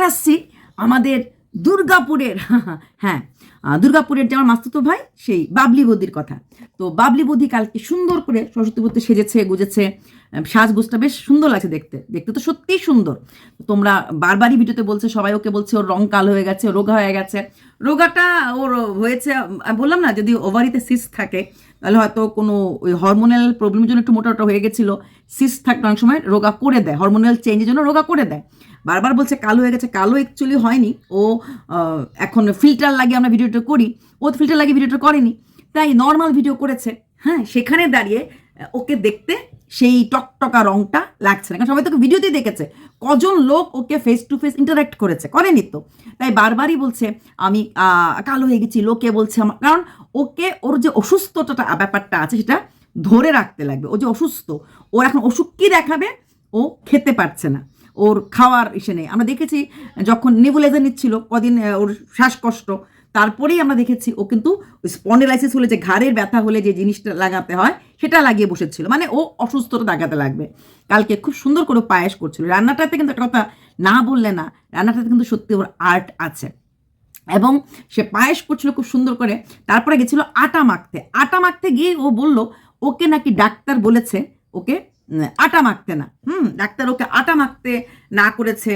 এবার আসছি আমাদের দুর্গাপুরের হ্যাঁ দুর্গাপুরের যে আমার মাস্তুতো ভাই, সেই বাবলি বদির কথা। তো বাবলি বদি কালকে সুন্দর করে সরস্বতী পুজোতে সেজেছে, গুজেছে সাজগোজটা বেশ সুন্দর লাগছে দেখতে। দেখতে তো সত্যিই সুন্দর। তোমরা বারবারই ভিডিওতে বলছে, সবাই ওকে বলছে, ওর রং কাল হয়ে গেছে, রোগা হয়ে গেছে। রোগাটা ওর হয়েছে বললাম না, যদি ওভারিতে সিস থাকে, তাহলে হয়তো কোনো ওই হরমোনাল প্রবলেমের জন্য একটু মোটাটা হয়ে গেছিল। সিস থাকলে অনেক সময় রোগা করে দেয়, হরমোনাল চেঞ্জের জন্য রোগা করে দেয়। বারবার বলছে কালো হয়ে গেছে, কালো অ্যাকচুয়ালি হয়নি। ও এখন ফিল্টার লাগিয়ে আমরা ভিডিওটা করি। ও তো ফিল্টার লাগিয়ে ভিডিওটা করেনি। তাই নর্মাল ভিডিও করেছে। হ্যাঁ সেখানে দাঁড়িয়ে ওকে দেখতে সেই টকটকা রংটা লাগছে না। কারণ সবাই তোকে ভিডিওতেই দেখেছে। কজন লোক ওকে ফেস টু ফেস ইন্টারাক্ট করেছে? করেনি তো। তাই বারবারই বলছে, আমি কালো হয়ে গেছি। লোকে বলছে আমার, কারণ ওকে, ওর যে অসুস্থতা ব্যাপারটা আছে, সেটা ধরে রাখতে লাগবে। ও যে অসুস্থ ওর এখন অসুখ কী দেখাবে? ও খেতে পারছে না। ওর খাওয়ার ইসে নেই। আমরা দেখেছি যখন নেবুলাইজার নিচ্ছিল, কদিন ওর শ্বাসকষ্ট, তারপরেই আমরা দেখেছি ও কিন্তু স্পন্ডেলাইসিস হলে যে ঘাড়ের ব্যথা হলে যে জিনিসটা লাগাতে হয়, সেটা লাগিয়ে বসেছিল। মানে ও অসুস্থতা দেখাতে লাগবে। কালকে খুব সুন্দর করে পায়েস করছিল। রান্নাটাতে কিন্তু একটা কথা না বললে না, রান্নাটাতে কিন্তু সত্যি ওর আর্ট আছে। এবং সে পায়েস করছিল খুব সুন্দর করে, তারপরে গেছিল আটা মাখতে। আটা মাখতে গিয়ে ও বলল, ওকে নাকি ডাক্তার বলেছে, ওকে আটা মাখতে না। হুম, ডাক্তার ওকে আটা মাখতে না করেছে,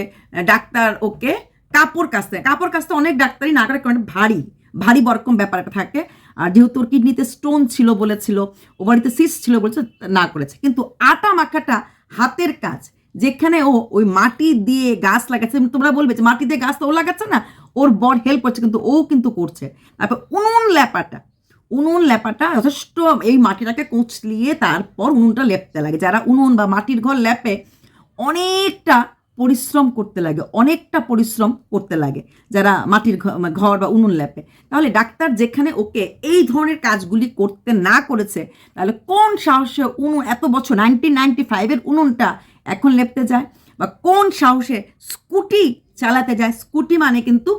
ডাক্তার ওকে কাপড় কাচতে। কাপড় কাচতে অনেক ডাক্তারই না করে, কারণ ভারী ভারী বরকম ব্যাপার একটা থাকে। আর যেহেতু ওর কিডনিতে স্টোন ছিল বলেছিল ও বাড়িতে সিস ছিল বলেছে না করেছে। কিন্তু আটা মাখাটা হাতের কাজ। যেখানে ও ওই মাটি দিয়ে গাছ লাগাচ্ছে তোমরা বলবে যে মাটি দিয়ে গাছ তো ও লাগাচ্ছে না, ওর বর হেল্প করছে, কিন্তু ও কিন্তু করছে। তারপর উনুন ল্যাপাটা উনুন ল্যাপাটা যথেষ্ট এই মাটিটাকে কুচলিয়ে তারপর উনুনটা লেপতে লাগে। যারা উনুন বা মাটির ঘর ল্যাপে অনেকটা পরিশ্রম করতে লাগে, অনেকটা পরিশ্রম করতে লাগে যারা মাটির ঘর বা উনুন ল্যাপে তাহলে ডাক্তার যেখানে ওকে এই ধরনের কাজগুলি করতে না করেছে, তাহলে কোন সাহসে উনুন, এত বছর নাইনটিন নাইনটি ফাইভের উনুনটা এখন লেপতে যায় বা কোন সাহসে স্কুটি চালাতে যায়, স্কুটি মানে কিন্তু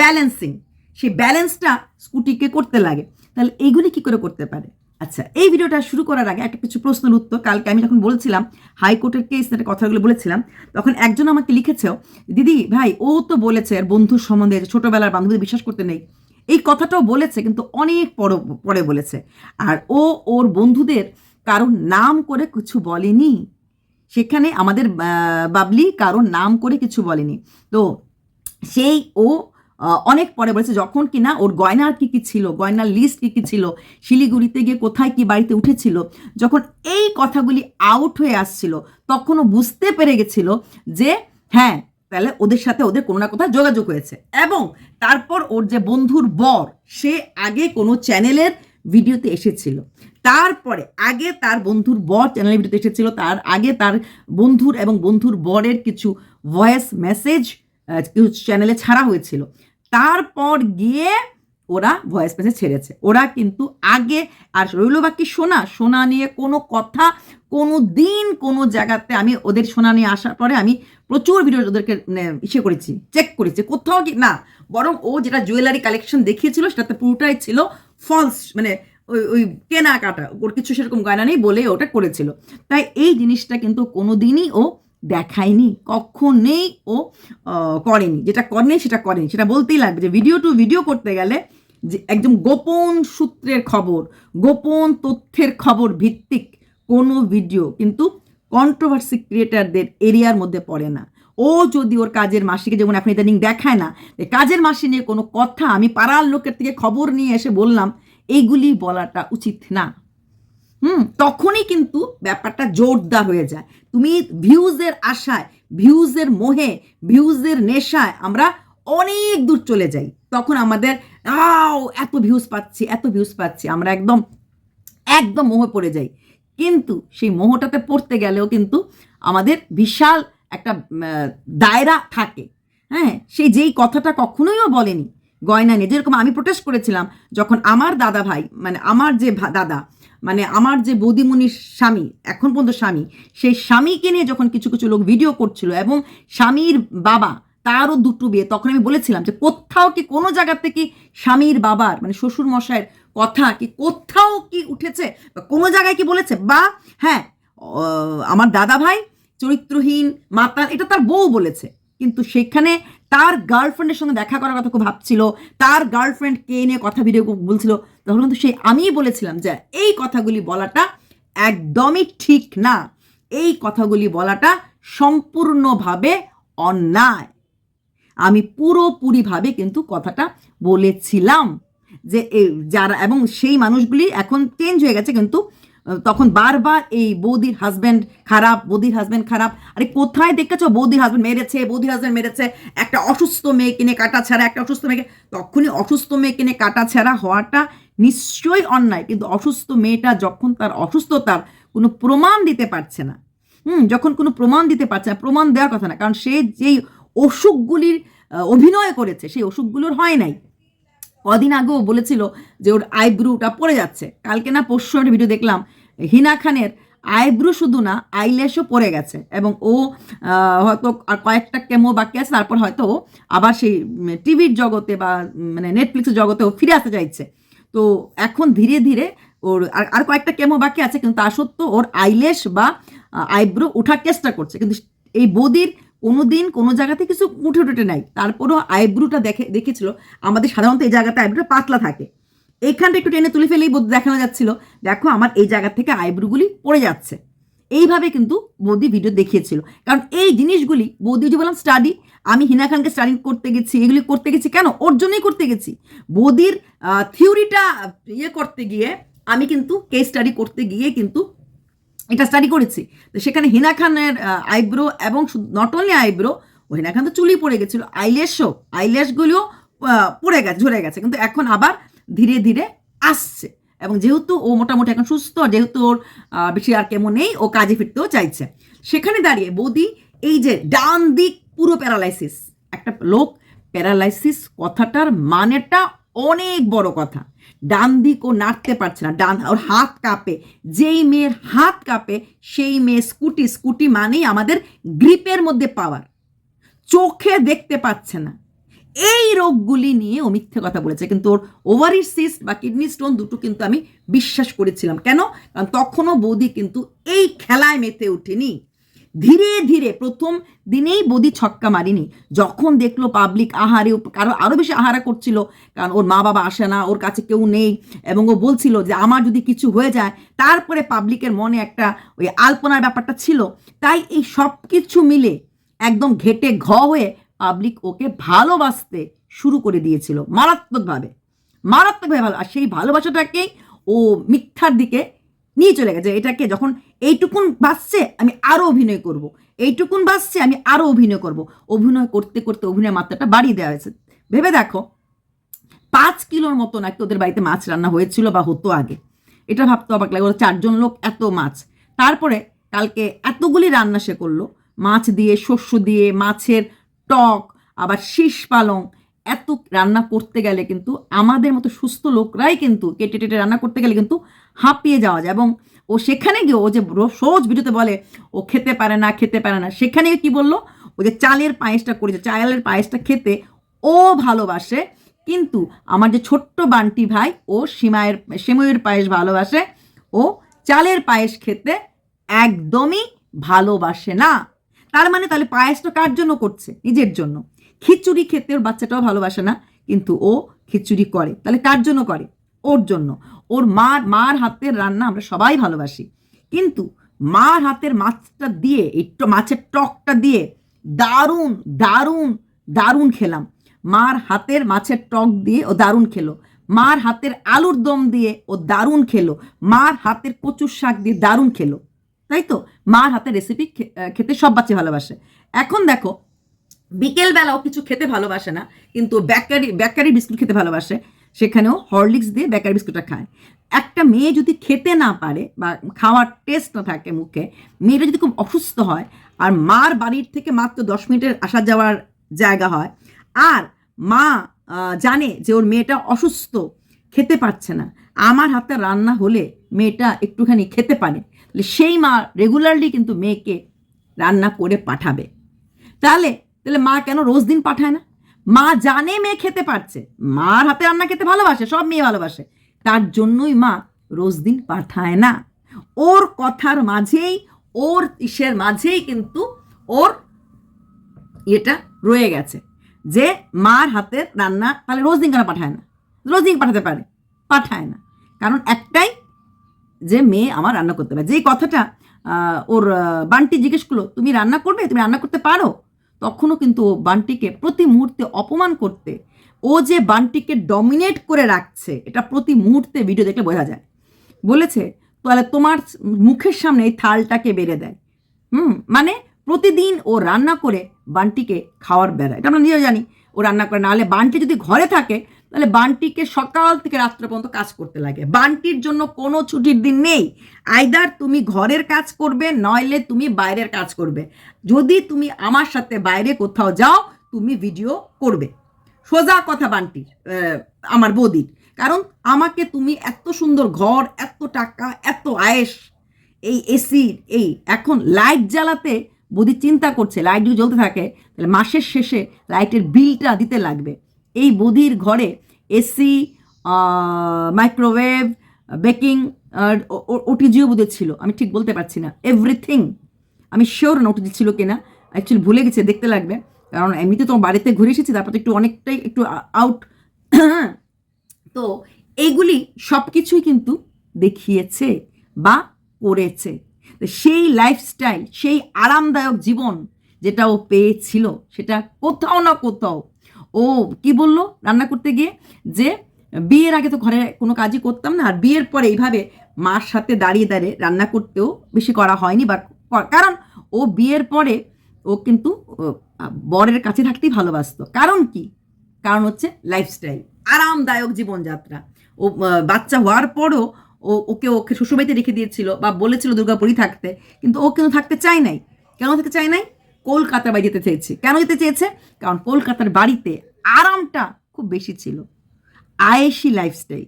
ব্যালেন্সিং সেই ব্যালেন্সটা স্কুটিকে করতে লাগে। তাহলে এইগুলি কি করে করতে পারে? আচ্ছা এই ভিডিওটা শুরু করার আগে একটা কিছু প্রশ্নের উত্তর। কালকে আমি যখন বলছিলাম হাইকোর্টের কেস একটা কথাগুলো বলেছিলাম, তখন একজন আমাকে লিখেছেও, দিদি, ভাই, ও তো বলেছে আর বন্ধুর সম্বন্ধে ছোটোবেলার ছোটবেলার বান্ধবী বিশ্বাস করতে নেই। এই কথাটাও বলেছে, কিন্তু অনেক পর- পরে বলেছে। আর ও ওর বন্ধুদের কারোর নাম করে কিছু বলেনি। সেখানে আমাদের বাবলি কারোর নাম করে কিছু বলেনি। তো সেই ও অনেক পরে বলেছে, যখন কিনা ওর গয়নার কি কি ছিল, গয়নার লিস্ট কি কি ছিল, শিলিগুড়িতে গিয়ে কোথায় কি বাড়িতে উঠেছিল, যখন এই কথাগুলি আউট হয়ে আসছিল তখন ও বুঝতে পেরে গেছিল যে হ্যাঁ তাহলে ওদের সাথে ওদের কোনো না কোথাও যোগাযোগ হয়েছে। এবং তারপর ওর যে বন্ধুর বর, সে আগে কোনো চ্যানেলের ভিডিওতে এসেছিল। তারপরে আগে তার বন্ধুর বর চ্যানেলের ভিডিওতে এসেছিল, তার আগে তার বন্ধুর এবং বন্ধুর বরের কিছু ভয়েস মেসেজ কিছু চ্যানেলে ছাড়া হয়েছিল। তারপর গিয়ে ওরা ভয়েস মেসেজ ছেড়েছে। ওরা কিন্তু আগে আর রইল বাকি সোনা? সোনা নিয়ে কোনো কথা কোনো দিন কোনো জায়গাতে আমি ওদের সোনা নিয়ে আসার পরে আমি প্রচুর ভিডিও ওদেরকে মানে, ইসে করেছি চেক করেছি। কোথাও কি না বরং ও যেটা জুয়েলারি কালেকশন দেখিয়েছিল সেটাতে পুরোটাই ছিল ফলস মানে ওই ওই কেনাকাটা। ওর কিছু সেরকম গয়না নেই বলে ওটা করেছিল। তাই এই জিনিসটা কিন্তু কোনো দিনই ও দেখায়নি, কখনেই ও করেনি। যেটা করেনি, সেটা করেনি। সেটা বলতেই লাগবে যে ভিডিও টু ভিডিও করতে গেলে যে একদম গোপন সূত্রের খবর, গোপন তথ্যের খবর ভিত্তিক কোনো ভিডিও কিন্তু কন্ট্রোভার্সি ক্রিয়েটারদের এরিয়ার মধ্যে পড়ে না। ও যদি ওর কাজের মাসিকে যেমন এখন ইদানিং দেখায় না কাজের মাসি নিয়ে কোনো কথা আমি পাড়ার লোকের থেকে খবর নিয়ে এসে বললাম, এইগুলি বলাটা উচিত না। হুম, তখনই কিন্তু ব্যাপারটা জোরদার হয়ে যায়। তুমি ভিউজের আশায়, ভিউজের মোহে, ভিউজের নেশায় আমরা অনেক দূর চলে যাই। তখন আমাদের, আও, এত ভিউজ পাচ্ছি, এত ভিউজ পাচ্ছি। আমরা একদম একদম মোহে পড়ে যাই। কিন্তু সেই মোহটাতে পড়তে গেলেও কিন্তু আমাদের বিশাল একটা দায়রা থাকে। হ্যাঁ সেই যেই কথাটা কখনোই ও বলেনি। গয়না নিয়ে, যেরকম আমি প্রোটেস্ট করেছিলাম, যখন আমার দাদা ভাই মানে আমার যে দাদা মানে আমার যে বৌদিমণির স্বামী, এখন পর্যন্ত স্বামী, সেই স্বামীকে নিয়ে যখন কিছু কিছু লোক ভিডিও করছিল এবং স্বামীর বাবা, তারও দুটো বিয়ে, তখন আমি বলেছিলাম যে কোথাও কি কোনো জায়গা থেকে স্বামীর বাবার মানে শ্বশুর মশাইয়ের কথা কি কোথাও কি উঠেছে কোনো জায়গায় কি বলেছে? বা হ্যাঁ আমার দাদা ভাই চরিত্রহীন, মাতাল, এটা তার বউ বলেছে। কিন্তু সেখানে তার গার্লফ্রেন্ডের সঙ্গে দেখা করার কথা খুব ভাবছিল, তার গার্লফ্রেন্ড কে নিয়ে কথা ভিডিও বলছিল, তখন কিন্তু সেই আমিই বলেছিলাম যে এই কথাগুলি বলাটা একদমই ঠিক না। এই কথাগুলি বলাটা সম্পূর্ণভাবে অন্যায়। আমি পুরোপুরিভাবে কিন্তু কথাটা বলেছিলাম যে যারা, এবং সেই মানুষগুলি এখন চেঞ্জ হয়ে গেছে কিন্তু তখন বারবার এই বৌদির হাজব্যান্ড খারাপ, বৌদির হাজব্যান্ড খারাপ। আরে কোথায় দেখেছ বৌদির হাজব্যান্ড মেরেছে, বৌদির হাজব্যান্ড মেরেছে? একটা অসুস্থ মেয়ে কিনে কাটা ছাড়া, একটা অসুস্থ মেয়েকে, তখনই অসুস্থ মেয়ে কিনে কাটা ছাড়া হওয়াটা নিশ্চয়ই অন্যায়। কিন্তু অসুস্থ মেয়েটা যখন তার অসুস্থতার কোনো প্রমাণ দিতে পারছে না, হুম, যখন কোনো প্রমাণ দিতে পারছে না, প্রমাণ দেওয়ার কথা না, কারণ সে যেই অসুখগুলির অভিনয় করেছে, সেই অসুখগুলোর হয় নাই। কদিন আগেও বলেছিল যে ওর আইব্রুটা পড়ে যাচ্ছে। কালকে না পরশু একটা ভিডিও দেখলাম, হিনা খানের আইব্রু শুধু না আইল্যাশও পড়ে গেছে এবং ও হয়তো আর কয়েকটা কেমো বাকি আছে, তারপর হয়তো আবার সেই টিভির জগতে বা মানে নেটফ্লিক্সের জগতে ও ফিরে আসতে চাইছে। তো এখন ধীরে ধীরে ওর আর আর কয়েকটা কেমো বাকি আছে, কিন্তু তা সত্ত্বেও ওর আইলেশ বা আইব্রো ওঠার চেষ্টা করছে। কিন্তু এই বদির কোনো দিন কোনো জায়গাতে কিছু উঠে উঠে নাই। তারপরও আইব্রুটা দেখে, দেখেছিল। আমাদের সাধারণত এই জায়গাতে আইব্রুটা পাতলা থাকে। এইখানটা একটু টেনে তুলে ফেলেই দেখানো যাচ্ছিল, দেখো, আমার এই জায়গা থেকে আইব্রুগুলি পড়ে যাচ্ছে। এইভাবে কিন্তু বৌদি ভিডিও দেখিয়েছিল। কারণ এই জিনিসগুলি, বৌদি যে বললাম স্টাডি আমি হিনা খানকে স্টাডি করতে গেছি, এগুলি করতে গেছি কেন? ওর জন্যই করতে গেছি। বৌদির থিওরিটা ইয়ে করতে গিয়ে, আমি কিন্তু কেস স্টাডি করতে গিয়ে কিন্তু এটা স্টাডি করেছি। তো সেখানে হিনা খানের আইব্রো এবং নট অনলি আইব্রো ও হিনা খান তো চুলি পড়ে গেছিল আইল্যাশও আইল্যাশগুলিও আহ, পড়ে গেছে ঝরে গেছে কিন্তু এখন আবার ধীরে ধীরে আসছে। এবং যেহেতু ও মোটামুটি এখন সুস্থ যেহেতু ওর বেশি আর কেমন নেই ও কাজে ফিরতেও চাইছে। সেখানে দাঁড়িয়ে বৌদি এই যে ডান দিক পুরো প্যারালাইসিস একটা লোক প্যারালাইসিস কথাটার মানেটা অনেক বড় কথা। ডান দিক ও নাড়তে পারছে না, ডান, ওর হাত কাঁপে। যেই মেয়ের হাত কাঁপে, সেই মেয়ে স্কুটি স্কুটি মানেই আমাদের গ্রিপের মধ্যে পাওয়ার চোখে দেখতে পাচ্ছে না। এই রোগগুলি নিয়ে ও মিথ্যে কথা বলেছে, কিন্তু ওর ওভারি সিস্ট বা কিডনি স্টোন দুটো কিন্তু আমি বিশ্বাস করেছিলাম। কেন? কারণ তখনও বৌদি কিন্তু এই খেলায় মেতে ওঠেনি। ধীরে ধীরে প্রথম দিনেই বদি ছক্কা মারিনি। যখন দেখল পাবলিক আহারে কারও আরও বেশি আহারা করছিল, কারণ ওর মা বাবা আসে না, ওর কাছে কেউ নেই, এবং ও বলছিল যে আমার যদি কিছু হয়ে যায়, তারপরে পাবলিকের মনে একটা ওই আলপনার ব্যাপারটা ছিল। তাই এই সব কিছু মিলে একদম ঘেটে ঘ হয়ে পাবলিক ওকে ভালোবাসতে শুরু করে দিয়েছিল, মারাত্মকভাবে। মারাত্মকভাবে ভালো আর সেই ভালোবাসাটাকেই ও মিথ্যার দিকে নিয়ে চলে গেছে। এটাকে যখন এইটুকুন বাসছে আমি আরও অভিনয় করব। এইটুকুন বাসছে আমি আরও অভিনয় করব। অভিনয় করতে করতে অভিনয়ের মাত্রাটা বাড়িয়ে দেওয়া হয়েছে। ভেবে দেখো, পাঁচ কিলোর মতো নাকি ওদের বাড়িতে মাছ রান্না হয়েছিল বা হতো আগে। এটা ভাবতে অবাক লাগে, ওরা চারজন লোক এত মাছ। তারপরে কালকে এতগুলি রান্না সে করল। মাছ দিয়ে, শস্য দিয়ে, মাছের টক, আবার শীষ পালং। এত রান্না করতে গেলে কিন্তু আমাদের মতো সুস্থ লোকরাই কিন্তু কেটে টেটে রান্না করতে গেলে কিন্তু হাঁপিয়ে যাওয়া যায় এবং ও সেখানে গিয়ে ও যে সহজ ভিডিওতে বলে, ও খেতে পারে না, খেতে পারে না, সেখানে কি বলল? ও যে চালের পায়েসটা করেছে, চালের পায়েসটা খেতে ও ভালোবাসে, কিন্তু আমার যে ছোট্ট বান্টি ভাই, ও সীমায়ের সেময়ের পায়েস ভালোবাসে, ও চালের পায়েস খেতে একদমই ভালোবাসে না। তার মানে তাহলে পায়েসটা কার জন্য করছে? নিজের জন্য। খিচুড়ি খেতে ওর বাচ্চাটাও ভালোবাসে না, কিন্তু ও খিচুড়ি করে। তাহলে কার জন্য করে? ওর জন্য। ওর মার মার হাতের রান্না আমরা সবাই ভালোবাসি। কিন্তু মার হাতের মাছটা দিয়ে, এই মাছের টকটা দিয়ে দারুণ দারুণ দারুণ খেলাম। মার হাতের মাছের টক দিয়ে ও দারুণ খেলো। মার হাতের আলুর দম দিয়ে ও দারুণ খেলো। মার হাতের কচুর শাক দিয়ে দারুণ খেলো। তাই তো? মার হাতের রেসিপি খেতে সব বাচ্চা ভালোবাসে। এখন দেখো, বিকেলবেলাও কিছু খেতে ভালোবাসে না, কিন্তু বেকারি বেকারি বিস্কুট খেতে ভালোবাসে। সেখানেও হরলিক্স দিয়ে বেকারি বিস্কুটটা খায়। একটা মেয়ে যদি খেতে না পারে বা খাওয়ার টেস্ট না থাকে মুখে, মেয়েটা যদি খুব অসুস্থ হয় আর মার বাড়ির থেকে মাত্র দশ মিনিটের আসা যাওয়ার জায়গা হয়, আর মা জানে যে ওর মেয়েটা অসুস্থ, খেতে পারছে না, আমার হাতে রান্না হলে মেয়েটা একটুখানি খেতে পারে। তাহলে সেই মা রেগুলারলি কিন্তু মেয়েকে রান্না করে পাঠাবে। তাহলে তাহলে মা কেন রোজ দিন পাঠায় না? মা জানে মেয়ে খেতে পারছে। মার হাতে রান্না খেতে ভালোবাসে, সব মেয়ে ভালোবাসে। তার জন্যই মা রোজ দিন পাঠায় না। ওর কথার মাঝেই, ওর ইসের মাঝেই কিন্তু ওর এটা রয়ে গেছে যে মার হাতের রান্না তাহলে রোজ দিন কেন পাঠায় না? রোজ দিন পাঠাতে পারে, পাঠায় না। কারণ একটাই যে মেয়ে আমার রান্না করতে পারে। যেই কথাটা ওর বান্টি জিজ্ঞেস করল, তুমি রান্না করবে? তুমি রান্না করতে পারো? তখনও কিন্তু ও বান্টিকে প্রতি মুহূর্তে অপমান করতে, ও যে বান্টিকে ডমিনেট করে রাখছে, এটা প্রতি মুহূর্তে ভিডিও দেখলে বোঝা যায়। বলেছে, তাহলে তোমার মুখের সামনে এই থালটাকে বেড়ে দেয়। হুম মানে প্রতিদিন ও রান্না করে বান্টিকে খাওয়ার বেড়ায় এটা আমরা নিজেও জানি, ও রান্না করে, নাহলে বান্টি যদি ঘরে থাকে তাহলে বান্টিকে সকাল থেকে রাত্রে পর্যন্ত কাজ করতে লাগে। বান্টির জন্য কোনো ছুটির দিন নেই। আইদার তুমি ঘরের কাজ করবে, নইলে তুমি বাইরের কাজ করবে। যদি তুমি আমার সাথে বাইরে কোথাও যাও, তুমি ভিডিও করবে। সোজা কথা বান্টির আমার বৌদির। কারণ আমাকে তুমি এত সুন্দর ঘর, এত টাকা, এত আয়েস, এই এসি, এই এখন লাইট জ্বালাতে বৌদি চিন্তা করছে, লাইট যদি জ্বলতে থাকে, তাহলে মাসের শেষে লাইটের বিলটা দিতে লাগবে। এই বৌদির ঘরে এসি মাইক্রোওয়েভ বেকিং ওটিজিও বোধহয় ছিল। আমি ঠিক বলতে পারছি না। এভরিথিং আমি শিওর না ওটিজি ছিল কিনা। অ্যাকচুয়ালি ভুলে গেছে, দেখতে লাগবে। কারণ এমনিতে তোমার বাড়িতে ঘুরে এসেছি, তারপর তো একটু অনেকটাই একটু আউট তো এইগুলি সব কিছুই কিন্তু দেখিয়েছে বা করেছে। সেই লাইফস্টাইল সেই আরামদায়ক জীবন যেটা ও পেয়েছিল, সেটা কোথাও না কোথাও ও কি বলল রান্না করতে গিয়ে? যে, বিয়ের আগে তো ঘরে কোনো কাজই করতাম না, আর বিয়ের পরে এইভাবে মার সাথে দাঁড়িয়ে দাঁড়িয়ে রান্না করতেও বেশি করা হয়নি, বা কারণ ও বিয়ের পরে ও কিন্তু বরের কাছে থাকতেই ভালোবাসতো। কারণ কি? কারণ হচ্ছে লাইফস্টাইল আরামদায়ক জীবনযাত্রা। ও বাচ্চা হওয়ার পরও ও, ওকে ওকে শ্বশুরবাড়িতে রেখে দিয়েছিল বা বলেছিল দুর্গাপুরই থাকতে, কিন্তু ও কিন্তু থাকতে চায় নাই। কেন থাকতে চায় নাই? কলকাতার বাড়ি যেতে চেয়েছে। কেন যেতে চেয়েছে? কারণ কলকাতার বাড়িতে আরামটা খুব বেশি ছিল। আয়েসি লাইফস্টাইল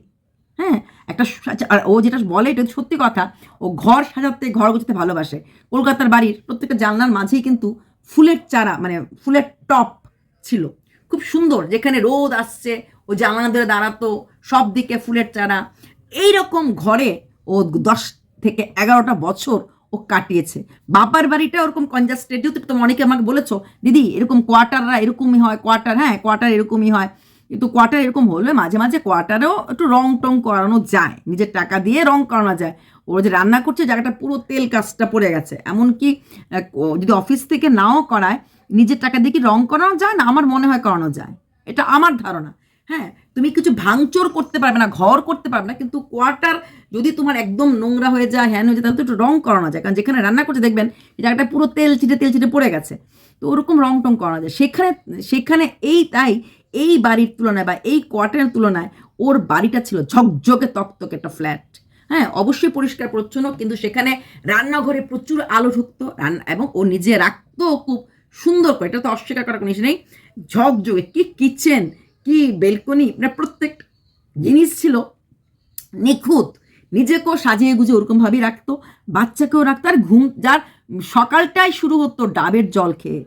হ্যাঁ? একটা আর ও যেটা বলে এটা সত্যি কথা, ও ঘর সাজাতে, ঘর গোছাতে ভালোবাসে। কলকাতার বাড়ির প্রত্যেকটা জানলার মাঝেই কিন্তু ফুলের চারা মানে ফুলের টপ ছিল। খুব সুন্দর, যেখানে রোদ আসছে, ও জানলা ধরে দাঁড়াতো, সব দিকে ফুলের চারা। এই রকম ঘরে ও দশ থেকে এগারোটা বছর ও কাটিয়েছে। বাবার বাড়িটা ওরকম কনজাস্টেড যেহেতু তুমি অনেকে আমাকে বলেছ, দিদি, এরকম কোয়ার্টাররা এরকমই হয়, কোয়ার্টার হ্যাঁ কোয়ার্টার এরকমই হয়। কিন্তু কোয়ার্টার এরকম হলে মাঝে মাঝে কোয়ার্টারেও একটু রং টং করানো যায়, নিজের টাকা দিয়ে রং করানো যায়। ওরা যে রান্না করছে, জায়গাটা পুরো তেল কাজটা পড়ে গেছে। এমনকি যদি অফিস থেকে নাও করায়, নিজের টাকা দিয়ে কি রং করানো যায় না? আমার মনে হয় করানো যায়। এটা আমার ধারণা। হ্যাঁ তুমি কিছু ভাঙচোর করতে পারবে না, ঘর করতে পারবে না, কিন্তু কোয়ার্টার যদি তোমার একদম নোংরা হয়ে যায়, হ্যান হয়ে যায়, তাহলে তো একটু রং করানো যায়। কারণ যেখানে রান্না করছে, দেখবেন জায়গাটা পুরো তেল ছিটে তেল ছিটে পড়ে গেছে। তো ওরকম রং টং করানো যায়। সেখানে সেখানে এই তাই, এই বাড়ির তুলনায় বা এই কোয়ার্টারের তুলনায় ওর বাড়িটা ছিল ঝকঝকে তকতকে একটা ফ্ল্যাট হ্যাঁ অবশ্যই পরিষ্কার, পরিচ্ছন্ন, কিন্তু সেখানে রান্নাঘরে প্রচুর আলো ঢুকতো রান্না এবং ও নিজে রাখতো খুব সুন্দর করে। এটা তো অস্বীকার করার কোনো নেই। ঝকঝকে, কি কিচেন কি বেলকনি? মানে প্রত্যেক জিনিস ছিল নিখুঁত। নিজেকেও সাজিয়ে গুজিয়ে ওরকমভাবেই রাখতো, বাচ্চাকেও রাখতো, আর ঘুম, যার সকালটাই শুরু হতো ডাবের জল খেয়ে।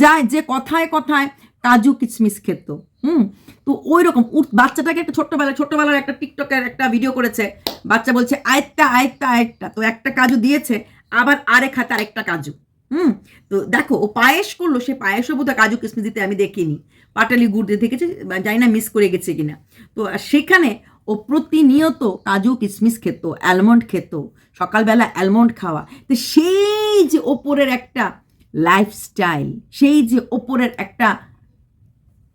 যায় যে কথায় কথায় কাজু কিচমিচ খেত, হুম? তো ওই রকম বাচ্চাটাকে একটা ছোট্টবেলায় ছোট্টবেলার একটা টিকটকের একটা ভিডিও করেছে, বাচ্চা বলছে, আয়ত্তা আয়ত্তা আরেকটা তো একটা কাজু দিয়েছে, আবার আরেক হাতে আরেকটা কাজু। হুম, তো দেখো, ও পায়েস করল, সে পায়েসও বোধহয় কাজু কিশমিশ দিতে আমি দেখিনি। পাটালি গুড় দিয়ে দেখেছি জানি না মিস করে গেছে কিনা। তো সেখানে ও প্রতিনিয়ত কাজু কিশমিশ খেত অ্যালমন্ড খেত, সকালবেলা অ্যালমন্ড খাওয়া। তো সেই যে ওপরের একটা লাইফস্টাইল সেই যে ওপরের একটা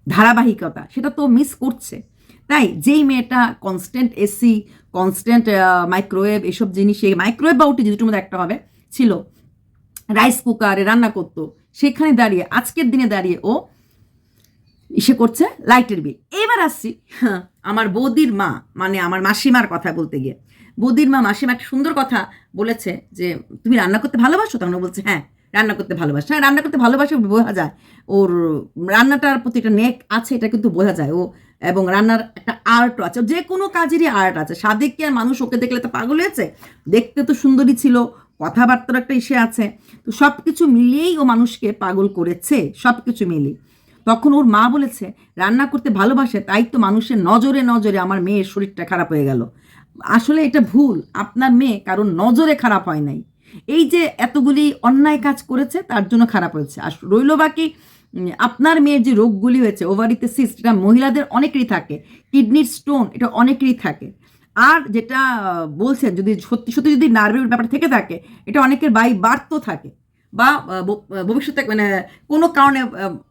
ধারাবাহিকতা, সেটা তো মিস করছে। তাই যেই মেয়েটা কনস্ট্যান্ট এসি কনস্ট্যান্ট মাইক্রোওয়েভ এসব জিনিসে মাইক্রোওয়েভ বা ওটি দুটোর মধ্যে একটা হবে, ছিল। রাইস কুকারে রান্না করতো সেখানে দাঁড়িয়ে আজকের দিনে দাঁড়িয়ে ও ইসে করছে লাইটের বিল। এবার আসছি হ্যাঁ, আমার বৌদির মা মানে আমার মাসিমার কথা বলতে গিয়ে। বৌদির মা মাসিমা একটা সুন্দর কথা বলেছে যে তুমি রান্না করতে ভালোবাসো? তখন বলছে হ্যাঁ রান্না করতে ভালোবাসে। হ্যাঁ রান্না করতে ভালোবাসে বোঝা যায়। ওর রান্নাটার প্রতি একটা নেক আছে এটা কিন্তু বোঝা যায়। ও এবং রান্নার একটা আর্টও আছে। যে কোনো কাজেরই আর্ট আছে। সাদেক কি আর মানুষ ওকে দেখলে তো পাগল হয়েছে? দেখতে তো সুন্দরী ছিল। কথাবার্তার একটা ইসে আছে। তো সব কিছু মিলিয়েই ও মানুষকে পাগল করেছে সব কিছু মিলিয়ে। তখন ওর মা বলেছে, রান্না করতে ভালোবাসে, তাই তো মানুষের নজরে নজরে আমার মেয়ের শরীরটা খারাপ হয়ে গেল। আসলে এটা ভুল, আপনার মেয়ে কারণ নজরে খারাপ হয় নাই। এই যে এতগুলি অন্যায় কাজ করেছে, তার জন্য খারাপ হয়েছে। আর রইল বাকি আপনার মেয়ের যে রোগগুলি হয়েছে, ওভারিতে সিস্ট, এটা মহিলাদের অনেকেরই থাকে। কিডনির স্টোন, এটা অনেকেরই থাকে। আর যেটা বলছেন যদি সত্যি সত্যি যদি নার্ভের ব্যাপার থেকে থাকে এটা অনেকের বাই বার্থ থাকে বা ভবিষ্যতে মানে কোনো কারণে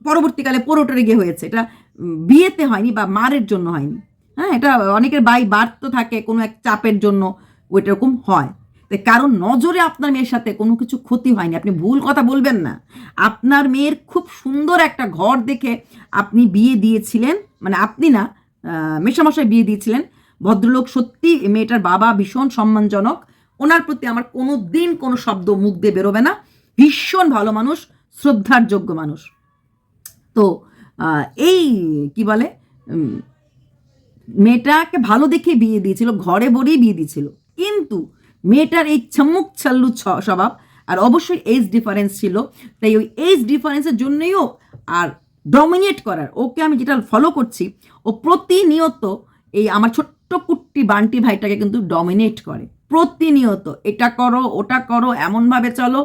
পরবর্তীকালে পোরোটারে গিয়ে হয়েছে। এটা বিয়েতে হয়নি বা মারের জন্য হয়নি। হ্যাঁ এটা অনেকের বাই বার্থ থাকে কোনো এক চাপের জন্য ওইটা এরকম হয়। তাই কারণ নজরে আপনার মেয়ের সাথে কোনো কিছু ক্ষতি হয়নি। আপনি ভুল কথা বলবেন না। আপনার মেয়ের খুব সুন্দর একটা ঘর দেখে আপনি বিয়ে দিয়েছিলেন মানে আপনি না আহ, মেশামশাই বিয়ে দিয়েছিলেন ভদ্রলোক সত্যি মেয়েটার বাবা ভীষণ সম্মানজনক। ওনার প্রতি আমার কোনো দিন কোনো শব্দ মুখ দিয়ে বেরোবে না। ভীষণ ভালো মানুষ, শ্রদ্ধার যোগ্য মানুষ। তো এই কি বলে মেয়েটাকে ভালো দেখে বিয়ে দিয়েছিল, ঘরে বরেই বিয়ে দিয়েছিল। কিন্তু মেয়েটার এই ছাম্মুক ছাল্লু স্বভাব আর অবশ্যই এজ ডিফারেন্স ছিল। তাই ওই এজ ডিফারেন্সের জন্যই হোক আর ডমিনেট করার, ওকে আমি যেটা ফলো করছি, ও প্রতিনিয়ত এই আমার ছোট্ট কুট্টি বান্টি ভাইটাকে কিন্তু ডমিনেট করে। প্রতিনিয়ত এটা করো, ওটা করো, এমনভাবে চলো,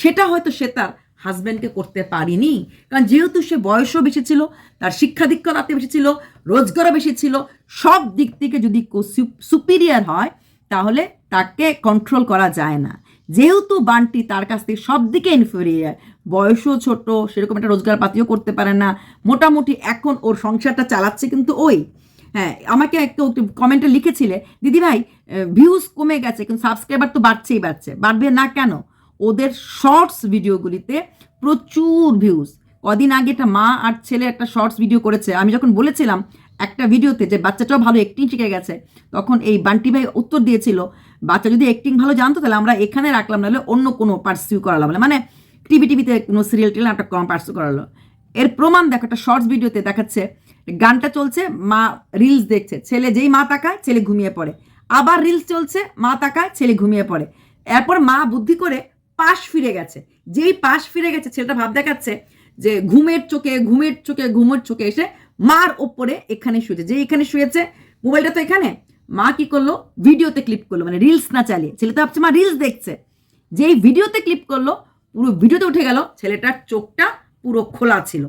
সেটা হয়তো সে তার হাজব্যান্ডকে করতে পারিনি। কারণ যেহেতু সে বয়সও বেশি ছিল, তার শিক্ষা দীক্ষা তাতে বেশি ছিল, রোজগারও বেশি ছিল, সব দিক থেকে যদি সুপিরিয়ার হয়, তাহলে তাকে কন্ট্রোল করা যায় না। যেহেতু বান্টি তার কাছ থেকে সব দিকে ইনফেরিয়ার বয়সও ছোট, সেরকম একটা রোজগার পাতিও করতে পারে না, মোটামুটি এখন ওর সংসারটা চালাচ্ছে কিন্তু ওই। হ্যাঁ আমাকে একটু কমেন্টে লিখেছিলে, দিদি ভাই ভিউজ কমে গেছে, কিন্তু সাবস্ক্রাইবার তো বাড়ছেই বাড়ছে। বাড়বে না কেন? ওদের শর্টস ভিডিওগুলিতে প্রচুর ভিউজ কদিন আগে একটা মা আর ছেলে একটা শর্টস ভিডিও করেছে। আমি যখন বলেছিলাম একটা ভিডিওতে যে বাচ্চাটাও ভালো অ্যাক্টিং শিখে গেছে, তখন এই বান্টি ভাই উত্তর দিয়েছিল, বাচ্চা যদি অ্যাক্টিং ভালো জানতো, তাহলে আমরা এখানে রাখলাম, নাহলে অন্য কোনো পার্সিউ করালাম না। মানে টিভি টিভিতে কোনো সিরিয়াল টিরিয়াল নাটক কম পার্সিউ করালো। এর প্রমাণ দেখো, একটা শর্টস ভিডিওতে দেখাচ্ছে গানটা চলছে, মা রিলস দেখছে। ছেলে যেই মা তাকায়, ছেলে ঘুমিয়ে পড়ে। আবার রিলস চলছে, মা তাকায়, ছেলে ঘুমিয়ে পড়ে। এরপর মা বুদ্ধি করে পাশ ফিরে গেছে। যেই পাশ ফিরে গেছে, ছেলেটা ভাব দেখাচ্ছে যে ঘুমের চোখে ঘুমের চোখে ঘুমের চোখে এসে মার ওপরে এখানে শুয়েছে। যে এখানে শুয়েছে, মোবাইলটা তো এখানে। মা কি করল? ভিডিওতে ক্লিপ করল মানে রিলস না চালিয়ে। ছেলে তো ভাবছে, মা রিলস দেখছে। যেই ভিডিওতে ক্লিপ করল, পুরো ভিডিওতে উঠে গেল, ছেলেটার চোখটা পুরো খোলা ছিল।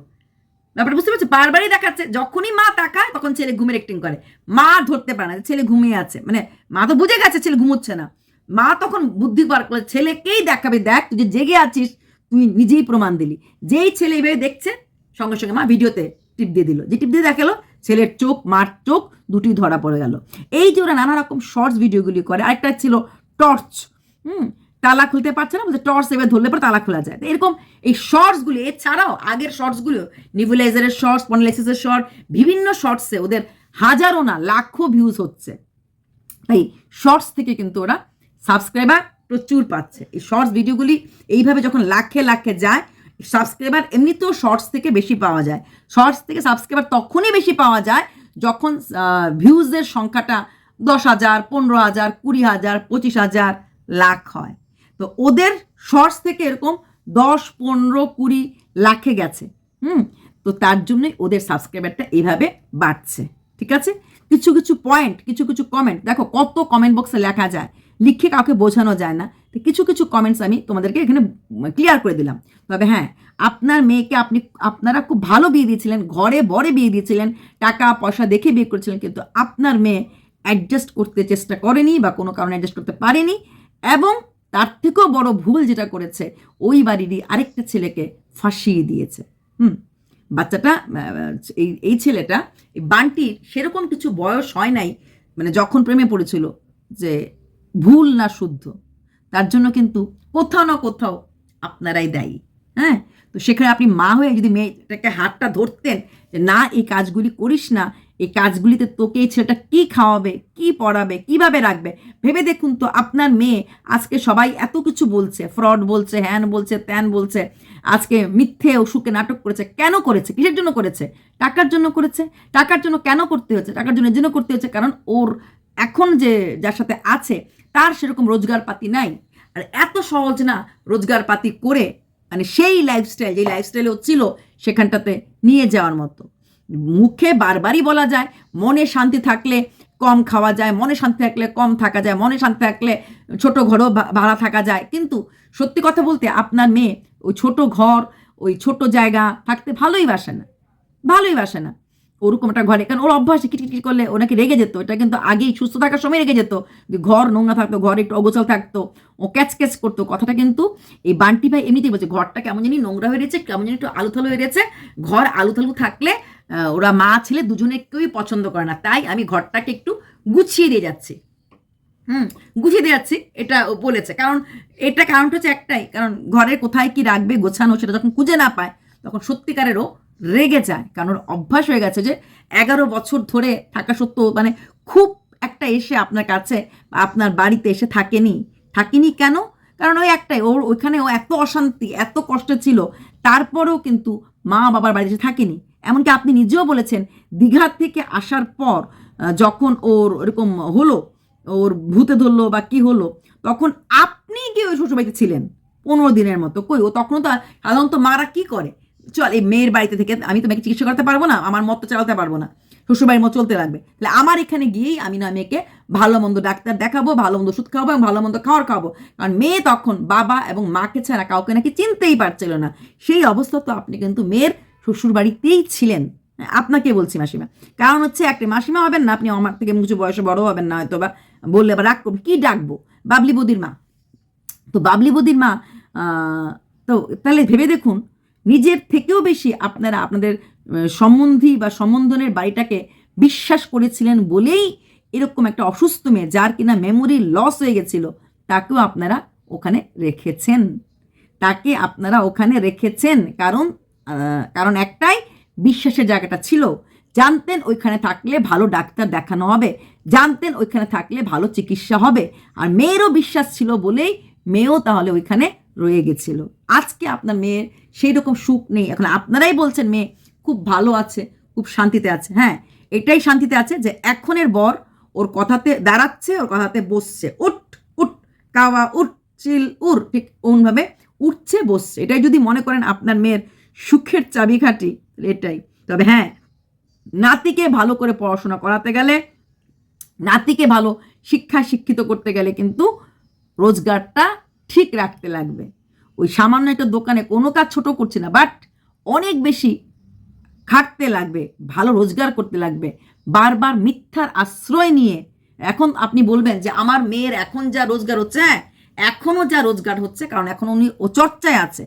ব্যাপারটা বুঝতে পারছ? বারবারই দেখাচ্ছে। যখনই মা তাকায়, তখন ছেলে ঘুমের অ্যাক্টিং করে। মা ধরতে পারে না, ছেলে ঘুমিয়ে আছে। মানে মা তো বুঝে গেছে ছেলে ঘুমোচ্ছে না। মা তখন বুদ্ধি বার করে ছেলেকেই দেখাবে, দেখ তুই যে জেগে আছিস, তুই নিজেই প্রমাণ দিলি। যেই ছেলে এইভাবে দেখছে, সঙ্গে সঙ্গে মা ভিডিওতে টিপ দিয়ে দিল। যে টিপ দিয়ে দেখাল, ছেলের চোখ, মার চোখ দুটি ধরা পড়ে গেল। এই যে ওরা নানা রকম শর্টস ভিডিওগুলি করে, আরেকটা ছিল টর্চ হুম? তালা খুলতে পারছে না, বলছে টর্চ এবার ধরলে পরে তালা খোলা যায়। এরকম এই শর্টসগুলি এছাড়াও আগের শর্টসগুলো নিবুলাইজারের শর্টস পনলেক্সিসের শর্ট বিভিন্ন শর্টসে ওদের হাজারো না, লাখো ভিউজ হচ্ছে। তাই শর্টস থেকে কিন্তু ওরা সাবস্ক্রাইবার প্রচুর পাচ্ছে। এই শর্টস ভিডিওগুলি এইভাবে যখন লাখে লাখে যায় সাবস্ক্রাইবার এমনিতেও শর্টস থেকে বেশি পাওয়া যায়। শর্টস থেকে সাবস্ক্রাইবার তখনই বেশি পাওয়া যায় যখন ভিউজের সংখ্যাটা দশ হাজার, পনেরো হাজার, কুড়ি হাজার, পঁচিশ হাজার লাখ হয়। তো ওদের শর্টস থেকে এরকম দশ, পনেরো, কুড়ি লাখে গেছে। হুম? তো তার জন্যই ওদের সাবস্ক্রাইবারটা এইভাবে বাড়ছে। ঠিক আছে? কিছু কিছু পয়েন্ট কিছু কিছু কমেন্ট দেখো কত কমেন্ট বক্সে লেখা যায়। লিখে কাউকে বোঝানো যায় না। তো কিছু কিছু কমেন্টস আমি তোমাদেরকে এখানে ক্লিয়ার করে দিলাম। তবে হ্যাঁ আপনার মেয়েকে আপনি, আপনারা খুব ভালো বিয়ে দিয়েছিলেন, ঘরে বরে বিয়ে দিয়েছিলেন, টাকা, পয়সা দেখে বিয়ে করেছিলেন, কিন্তু আপনার মেয়ে অ্যাডজাস্ট করতে চেষ্টা করেনি বা কোনো কারণে অ্যাডজাস্ট করতে পারেনি এবং তার থেকেও বড় ভুল যেটা করেছে, ওই বাড়িরই আরেকটা ছেলেকে ফাঁসিয়ে দিয়েছে। হুম? বাচ্চাটা এই এই ছেলেটা, এই বান্টির সেরকম কিছু বয়স হয় নাই মানে যখন প্রেমে পড়েছিল যে ভুল না শুদ্ধ, তার জন্য কিন্তু কোথাও না কোথাও আপনারাই দায়ী। হ্যাঁ? তো সেখানে আপনি মা হয়ে যদি মেয়েটাকে হাতটা ধরতেন যে, না, এই কাজগুলি করিস না এই কাজগুলিতে তোকে এই ছেলেটা কী খাওয়াবে, কি পড়াবে, কীভাবে রাখবে? ভেবে দেখুন তো, আপনার মেয়ে আজকে সবাই এত কিছু বলছে ফ্রড বলছে, হ্যান বলছে, ত্যান বলছে, আজকে মিথ্যে অসুখে নাটক করেছে, কেন করেছে, কিসের জন্য করেছে? টাকার জন্য করেছে? টাকার জন্য কেন করতে হচ্ছে টাকার জন্য জন্য করতে হচ্ছে কারণ ওর এখন যে যার সাথে আছে, তার সেরকম রোজগার পাতি নাই। আর এত সহজ না রোজগার পাতি করে মানে সেই লাইফস্টাইল যে লাইফস্টাইলে ছিল, সেখানটাতে নিয়ে যাওয়ার মতো। মুখে বারবারই বলা যায়, মনে শান্তি থাকলে কম খাওয়া যায়, মনে শান্তি থাকলে কম থাকা যায়, মনে শান্তি থাকলে ছোট ঘরও ভাড়া থাকা যায়। কিন্তু সত্যি কথা বলতে আপনার মেয়ে ওই ছোট ঘর, ওই ছোট জায়গা থাকতে ভালোই বাসে না, ভালোই বাসে না। ওরকম একটা ঘরে, কারণ ওর অভ্যাসে কিটকিট করলে ওনাকে রেগে যেত, এটা কিন্তু আগেই সুস্থ থাকার সময় রেগে যেত। ঘর নোংরা থাকতো, ঘর একটু অগোছাল থাকতো, ও ক্যাচ ক্যাচ করতো। কথাটা কিন্তু এই বান্টি ভাই এমনিতেই বলছে, ঘরটা কেমন জানি নোংরা হয়ে রয়েছে, কেমন জানি একটু আলুথালু হয়ে রয়েছে। ঘর আলুথালু থাকলে ওরা মা ছেলে দুজনে কেউই পছন্দ করে না। তাই আমি ঘরটাকে একটু গুছিয়ে দিয়ে যাচ্ছি। হুম, গুছিয়ে দিয়ে যাচ্ছি, এটা বলেছে। কারণ এটা কারণটা হচ্ছে একটাই, কারণ ঘরে কোথায় কি রাখবে গোছানো সেটা যখন খুঁজে না পায়, তখন সত্যিকারেরও রেগে যায়। কারণ ওর অভ্যাস হয়ে গেছে যে এগারো বছর ধরে থাকা সত্ত্বেও মানে খুব একটা এসে আপনার কাছে আপনার বাড়িতে এসে থাকেনি। থাকেনি কেন? কারণ ওই একটাই, ওর ওইখানে ও এত অশান্তি, এত কষ্টে ছিল, তারপরেও কিন্তু মা বাবার বাড়িতে এসে থাকেনি। এমনকি আপনি নিজেও বলেছেন দীঘার থেকে আসার পর যখন ওর এরকম হলো, ওর ভূতে ধরলো বা কি হলো, তখন আপনি কি ওই শ্বশুরবাড়িতে ছিলেন, পনেরো দিনের মতো। কই, ও তখনও তো সাধারণত মারা কি করে? চল, এই মেয়ের বাড়িতে থেকে আমি তোমাকে চিকিৎসা করতে পারব না, আমার মত চালাতে পারব না, শ্বশুরবাড়ির মতো চলতে লাগবে। তাহলে আমার এখানে গিয়েই আমি না মেয়েকে ভালো মন্দ ডাক্তার দেখাবো, ভালো মন্দ ওষুধ খাওয়াবো এবং ভালো মন্দ খাওয়ার খাওয়াবো কারণ মেয়ে তখন বাবা এবং মাকে ছাড়া কাউকে নাকি চিনতেই পারছিল না। সেই অবস্থা তো আপনি কিন্তু মেয়ের শ্বশুর বাড়িতেই ছিলেন। আপনাকে বলছি মাসিমা। কারণ হচ্ছে একটা মাসিমা হবেন না, আপনি আমার থেকে কিছু বয়সে বড় হবেন না হয়তো বা বললে বা রাগ কী ডাকবো? বাবলি বদির মা। তো বাবলি বদির মা তো তাহলে ভেবে দেখুন, নিজের থেকেও বেশি আপনারা আপনাদের সম্বন্ধী বা সম্বন্ধনের বাড়িটাকে বিশ্বাস করেছিলেন বলেই এরকম একটা অসুস্থ মেয়ে, যার কিনা মেমোরি লস হয়ে গেছিল, তাকেও আপনারা ওখানে রেখেছেন। তাকে আপনারা ওখানে রেখেছেন। কারণ কারণ একটাই বিশ্বাসের জায়গাটা ছিল, জানতেন ওইখানে থাকলে ভালো ডাক্তার দেখানো হবে, জানতেন ওইখানে থাকলে ভালো চিকিৎসা হবে, আর মেয়েরও বিশ্বাস ছিল বলেই মেয়েও তাহলে ওইখানে রয়ে গেছিল। আজকে আপনার মেয়ের সেই রকম সুখ নেই। এখন আপনারাই বলছেন, মেয়ে, খুব ভালো আছে, খুব শান্তিতে আছে। হ্যাঁ এটাই শান্তিতে আছে যে এখনের বর ওর কথাতে দাঁড়াচ্ছে, ওর কথাতে বসছে। উঠ উঠ, কাওয়া, উঠ, চিল উর ঠিক ওমভাবে উঠছে, বসছে। এটাই যদি মনে করেন আপনার মেয়ের সুখের চাবিকাঠি এটাই। তবে হ্যাঁ নাতিকে ভালো করে পড়াশোনা করাতে গেলে, নাতিকে ভালো শিক্ষা শিক্ষিত করতে গেলে কিন্তু রোজগারটা ঠিক রাখতে লাগবে। ওই সামান্য একটা দোকানে কোনো কাজ ছোট করছে না বাট অনেক বেশি খাটতে লাগবে, ভালো রোজগার করতে লাগবে। বারবার মিথ্যার আশ্রয় নিয়ে এখন আপনি বলবেন যে, আমার মেয়ের এখন যা রোজগার হচ্ছে হ্যাঁ এখনও যা রোজগার হচ্ছে, কারণ এখন উনি ও চর্চায় আছে।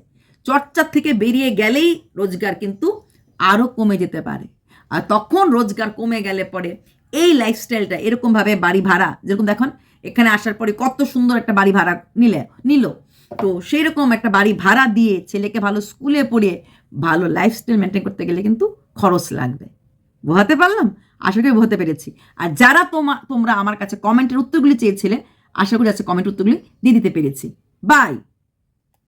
চর্চার থেকে বেরিয়ে গেলেই রোজগার কিন্তু আরও কমে যেতে পারে। আর তখন রোজগার কমে গেলে পরে এই লাইফস্টাইলটা এরকমভাবে বাড়ি ভাড়া, যেরকম দেখুন, এখানে আসার পরে কত সুন্দর একটা বাড়ি ভাড়া নিলে, নিল। তো সেই রকম একটা বাড়ি ভাড়া দিয়ে ছেলেকে ভালো স্কুলে পড়িয়ে ভালো লাইফস্টাইল মেনটেন করতে গেলে কিন্তু খরচ লাগবে। বোঝাতে পারলাম? আশা করি বোঝাতে পেরেছি। আর যারা তোমা, তোমরা আমার কাছে কমেন্টের উত্তরগুলি চেয়েছিলে, আশা করি আছে কমেন্ট উত্তরগুলি দিয়ে দিতে পেরেছি। বাই